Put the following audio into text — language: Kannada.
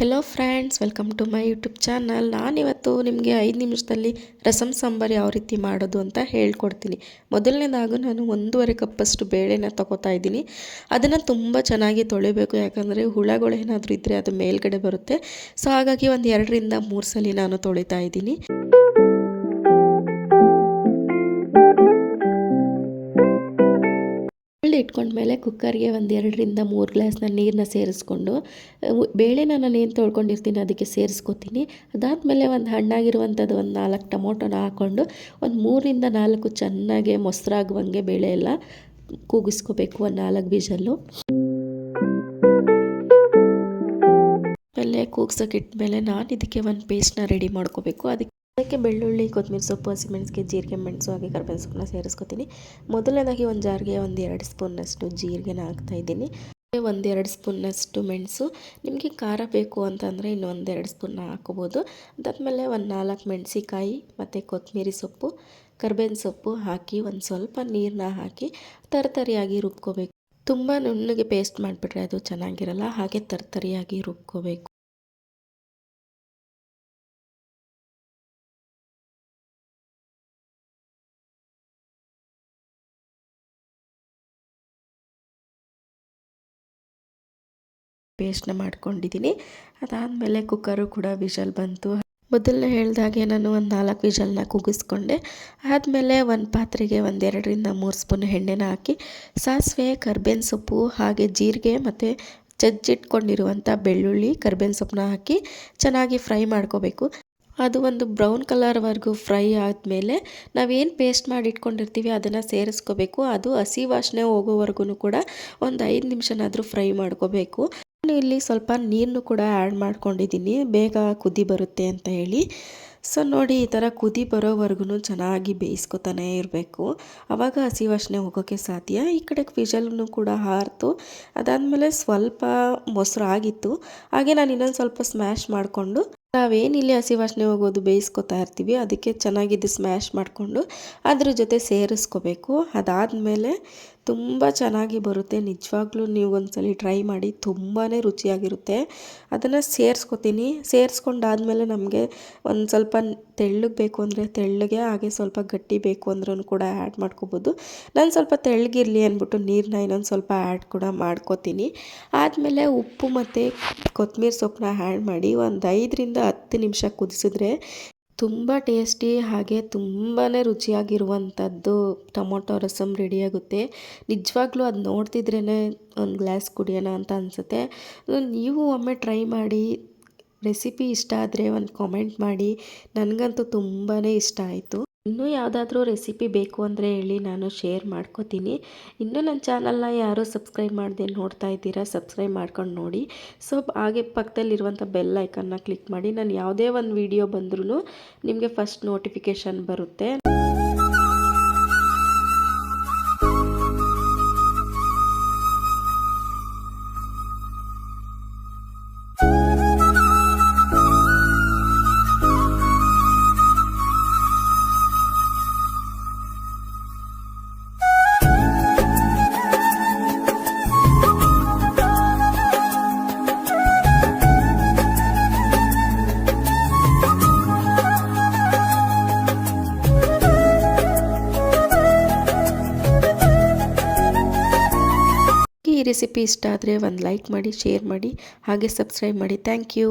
Hello friends welcome to my YouTube channel ನಾನಿವತ್ತು ನಿಮಗೆ ಐದು ನಿಮಿಷದಲ್ಲಿ ರಸಮ್ ಸಾಂಬಾರು ಯಾವ ರೀತಿ ಮಾಡೋದು ಅಂತ ಹೇಳ್ಕೊಡ್ತೀನಿ. ಮೊದಲನೇದಾಗ ನಾನು ಒಂದೂವರೆ ಕಪ್ಪಷ್ಟು ಬೇಳೆನ ತಗೋತಾ ಇದ್ದೀನಿ. ಅದನ್ನು ತುಂಬ ಚೆನ್ನಾಗಿ ತೊಳಿಬೇಕು, ಯಾಕಂದರೆ ಹುಳಗಳು ಏನಾದರೂ ಇದ್ದರೆ ಅದು ಮೇಲ್ಗಡೆ ಬರುತ್ತೆ. ಸೊ ಹಾಗಾಗಿ ಒಂದು ಎರಡರಿಂದ ಮೂರು ಸಲ ನಾನು ತೊಳಿತಾ ಇದ್ದೀನಿ. ಇಟ್ಕೊಂಡ್ಮೇಲೆ ಕುಕ್ಕರ್ಗೆ ಒಂದು ಎರಡರಿಂದ ಮೂರು ಗ್ಲಾಸ್ನ ನೀರನ್ನ ಸೇರಿಸ್ಕೊಂಡು ಬೇಳೆನ ನಾನು ಏನು ತೊಳ್ಕೊಂಡಿರ್ತೀನಿ ಅದಕ್ಕೆ ಸೇರಿಸ್ಕೊತೀನಿ. ಅದಾದಮೇಲೆ ಒಂದು ಹಣ್ಣಾಗಿರುವಂಥದ್ದು ಒಂದು ನಾಲ್ಕು ಟೊಮೊಟೊನ ಹಾಕ್ಕೊಂಡು ಒಂದು ಮೂರಿಂದ ನಾಲ್ಕು ಚೆನ್ನಾಗಿ ಮೊಸರಾಗುವಂಗೆ ಬೇಳೆ ಎಲ್ಲ ಕೂಗಿಸ್ಕೋಬೇಕು ಒಂದು ನಾಲ್ಕು ಬೀಜಲ್ಲು. ಆಮೇಲೆ ಕೂಗ್ಸೋಕೆ ಇಟ್ಮೇಲೆ ನಾನು ಇದಕ್ಕೆ ಒಂದು ಪೇಸ್ಟ್ನ ರೆಡಿ ಮಾಡ್ಕೋಬೇಕು. ಅದಕ್ಕೆ ಅದಕ್ಕೆ ಬೆಳ್ಳುಳ್ಳಿ, ಕೊತ್ತಂಬರಿ ಸೊಪ್ಪು ಹಸಿಮೆಣಸಿಗೆ ಜೀರಿಗೆ, ಮೆಣಸು ಹಾಗೆ ಕರ್ಬೇವಿನ ಸೊಪ್ಪನ್ನ ಸೇರಿಸ್ಕೊತೀನಿ. ಮೊದಲನೇದಾಗಿ ಒಂದು ಜಾರಿಗೆ ಒಂದು ಎರಡು ಸ್ಪೂನ್ನಷ್ಟು ಜೀರಿಗೆನ ಹಾಕ್ತಾಯಿದ್ದೀನಿ ಒಂದೆರಡು ಸ್ಪೂನ್ನಷ್ಟು ಮೆಣಸು. ನಿಮಗೆ ಖಾರ ಬೇಕು ಅಂತಂದರೆ ಇನ್ನೊಂದೆರಡು ಸ್ಪೂನ್ನ ಹಾಕೋಬೋದು ಅದಾದಮೇಲೆ ಒಂದು ನಾಲ್ಕು ಮೆಣಸಿಕಾಯಿ ಮತ್ತು ಕೊತ್ತಂಬರಿ ಸೊಪ್ಪು, ಕರ್ಬೇವಿನ ಸೊಪ್ಪು ಹಾಕಿ ಒಂದು ಸ್ವಲ್ಪ ನೀರನ್ನ ಹಾಕಿ ತರತರಿಯಾಗಿ ರುಬ್ಕೋಬೇಕು. ತುಂಬ ನುಣ್ಣಗೆ ಪೇಸ್ಟ್ ಮಾಡಿಬಿಟ್ರೆ ಅದು ಚೆನ್ನಾಗಿರಲ್ಲ, ಹಾಗೆ ತರತರಿಯಾಗಿ ರುಬ್ಕೋಬೇಕು. ಪೇಸ್ಟ್ನ ಮಾಡ್ಕೊಂಡಿದ್ದೀನಿ. ಅದಾದಮೇಲೆ ಕುಕ್ಕರು ಕೂಡ ವಿಷಲ್ ಬಂತು. ಮೊದಲನೇ ಹೇಳ್ದಾಗೆ ನಾನು ಒಂದು ನಾಲ್ಕು ವಿಷಲ್ನ ಕೂಗಿಸ್ಕೊಂಡೆ ಆದಮೇಲೆ ಒಂದು ಪಾತ್ರೆಗೆ ಒಂದೆರಡರಿಂದ ಮೂರು ಸ್ಪೂನ್ ಎಣ್ಣೆನ ಹಾಕಿ, ಸಾಸಿವೆ, ಕರ್ಬೇವಿನ ಸೊಪ್ಪು, ಹಾಗೆ ಜೀರಿಗೆ ಮತ್ತು ಜಜ್ಜಿಟ್ಕೊಂಡಿರುವಂಥ ಬೆಳ್ಳುಳ್ಳಿ, ಕರ್ಬೇವಿನ ಸೊಪ್ಪನ್ನ ಹಾಕಿ ಚೆನ್ನಾಗಿ ಫ್ರೈ ಮಾಡ್ಕೋಬೇಕು. ಅದು ಒಂದು ಬ್ರೌನ್ ಕಲರ್ವರೆಗೂ ಫ್ರೈ ಆದಮೇಲೆ ನಾವೇನು ಪೇಸ್ಟ್ ಮಾಡಿ ಇಟ್ಕೊಂಡಿರ್ತೀವಿ ಅದನ್ನು ಸೇರಿಸ್ಕೋಬೇಕು. ಅದು ಹಸಿ ವಾಸನೆ ಹೋಗೋವರೆಗೂ ಕೂಡ ಒಂದು ಐದು ನಿಮಿಷನಾದರೂ ಫ್ರೈ ಮಾಡ್ಕೋಬೇಕು. ಇಲ್ಲಿ ಸ್ವಲ್ಪ ನೀರನ್ನು ಕೂಡ ಆ್ಯಡ್ ಮಾಡ್ಕೊಂಡಿದ್ದೀನಿ. ಬೇಗ ಕುದಿ ಬರುತ್ತೆ ಅಂತ ಹೇಳಿ. ಸೊ ನೋಡಿ ಈ ಥರ ಕುದಿ ಬರೋವರೆಗೂ ಚೆನ್ನಾಗಿ ಬೇಯಿಸ್ಕೊತಾನೆ ಇರಬೇಕು. ಆವಾಗ ಹಸಿ ವಾಸನೆ ಹೋಗೋಕ್ಕೆ ಸಾಧ್ಯ. ಈ ಕಡೆ ಫಿಜಲ್ನು ಕೂಡ ಹಾರಿತು. ಅದಾದಮೇಲೆ ಸ್ವಲ್ಪ ಮೊಸರು ಆಗಿತ್ತು. ಹಾಗೆ ನಾನು ಇನ್ನೊಂದು ಸ್ವಲ್ಪ ಸ್ಮ್ಯಾಶ್ ಮಾಡಿಕೊಂಡು ನಾವೇನಿಲ್ಲಿ ಹಸಿ ವಾಸನೆ ಹೋಗೋದು ಬೇಯಿಸ್ಕೊತಾ ಇರ್ತೀವಿ, ಅದಕ್ಕೆ ಚೆನ್ನಾಗಿದ್ದು ಸ್ಮ್ಯಾಶ್ ಮಾಡಿಕೊಂಡು ಅದ್ರ ಜೊತೆ ಸೇರಿಸ್ಕೋಬೇಕು. ಅದಾದಮೇಲೆ ತುಂಬ ಚೆನ್ನಾಗಿ ಬರುತ್ತೆ. ನಿಜವಾಗ್ಲೂ ನೀವು ಒಂದ್ಸಲ ಟ್ರೈ ಮಾಡಿ ತುಂಬಾ ರುಚಿಯಾಗಿರುತ್ತೆ. ಅದನ್ನು ಸೇರಿಸ್ಕೊತೀನಿ. ಸೇರಿಸ್ಕೊಂಡಾದ್ಮೇಲೆ ನಮಗೆ ಒಂದು ಸ್ವಲ್ಪ ತೆಳ್ಳಗೆ ಬೇಕು ಅಂದರೆ ತೆಳ್ಳಗೆ, ಹಾಗೆ ಸ್ವಲ್ಪ ಗಟ್ಟಿ ಬೇಕು ಅಂದ್ರೂ ಕೂಡ ಆ್ಯಡ್ ಮಾಡ್ಕೋಬೋದು. ನಾನು ಸ್ವಲ್ಪ ತೆಳ್ಳಗಿರಲಿ ಅಂದ್ಬಿಟ್ಟು ನೀರನ್ನ ಇನ್ನೊಂದು ಸ್ವಲ್ಪ ಆ್ಯಡ್ ಕೂಡ ಮಾಡ್ಕೋತೀನಿ. ಆದಮೇಲೆ ಉಪ್ಪು ಮತ್ತು ಕೊತ್ತಂಬರಿ ಸೊಪ್ಪನ್ನ ಆ್ಯಡ್ ಮಾಡಿ ಒಂದು ಐದರಿಂದ ಹತ್ತು ನಿಮಿಷ ಕುದಿಸಿದ್ರೆ ತುಂಬ ಟೇಸ್ಟಿ ಹಾಗೆ ತುಂಬಾ ರುಚಿಯಾಗಿರುವಂಥದ್ದು ಟೊಮೊಟೊ ರಸಮ್ ರೆಡಿಯಾಗುತ್ತೆ ನಿಜವಾಗ್ಲೂ ಅದು ನೋಡ್ತಿದ್ರೇ ಒಂದು ಗ್ಲಾಸ್ ಕುಡಿಯೋಣ ಅಂತ ಅನಿಸುತ್ತೆ. ನೀವು ಒಮ್ಮೆ ಟ್ರೈ ಮಾಡಿ ರೆಸಿಪಿ ಇಷ್ಟ ಆದರೆ ಒಂದು ಕಾಮೆಂಟ್ ಮಾಡಿ. ನನಗಂತೂ ತುಂಬಾ ಇಷ್ಟ ಆಯಿತು. ಇನ್ನೂ ಯಾವುದಾದ್ರೂ ರೆಸಿಪಿ ಬೇಕು ಅಂದರೆ ಹೇಳಿ ನಾನು ಶೇರ್ ಮಾಡ್ಕೋತೀನಿ. ಇನ್ನೂ ನನ್ನ ಚಾನಲ್ನ ಯಾರೂ ಸಬ್ಸ್ಕ್ರೈಬ್ ಮಾಡದೆ ನೋಡ್ತಾ ಇದ್ದೀರಾ ಸಬ್ಸ್ಕ್ರೈಬ್ ಮಾಡ್ಕೊಂಡು ನೋಡಿ. ಸೊ ಹಾಗೆ ಪಕ್ಕದಲ್ಲಿರುವಂಥ ಬೆಲ್ ಐಕನ್ನ ಕ್ಲಿಕ್ ಮಾಡಿ. ನಾನು ಯಾವುದೇ ಒಂದು ವಿಡಿಯೋ ಬಂದ್ರೂ ನಿಮಗೆ ಫಸ್ಟ್ ನೋಟಿಫಿಕೇಶನ್ ಬರುತ್ತೆ. ರೆಸಿಪಿ ಇಷ್ಟ ಆದರೆ ಒಂದು ಲೈಕ್ ಮಾಡಿ ಶೇರ್ ಮಾಡಿ ಹಾಗೆ ಸಬ್ಸ್ಕ್ರೈಬ್ ಮಾಡಿ. Thank you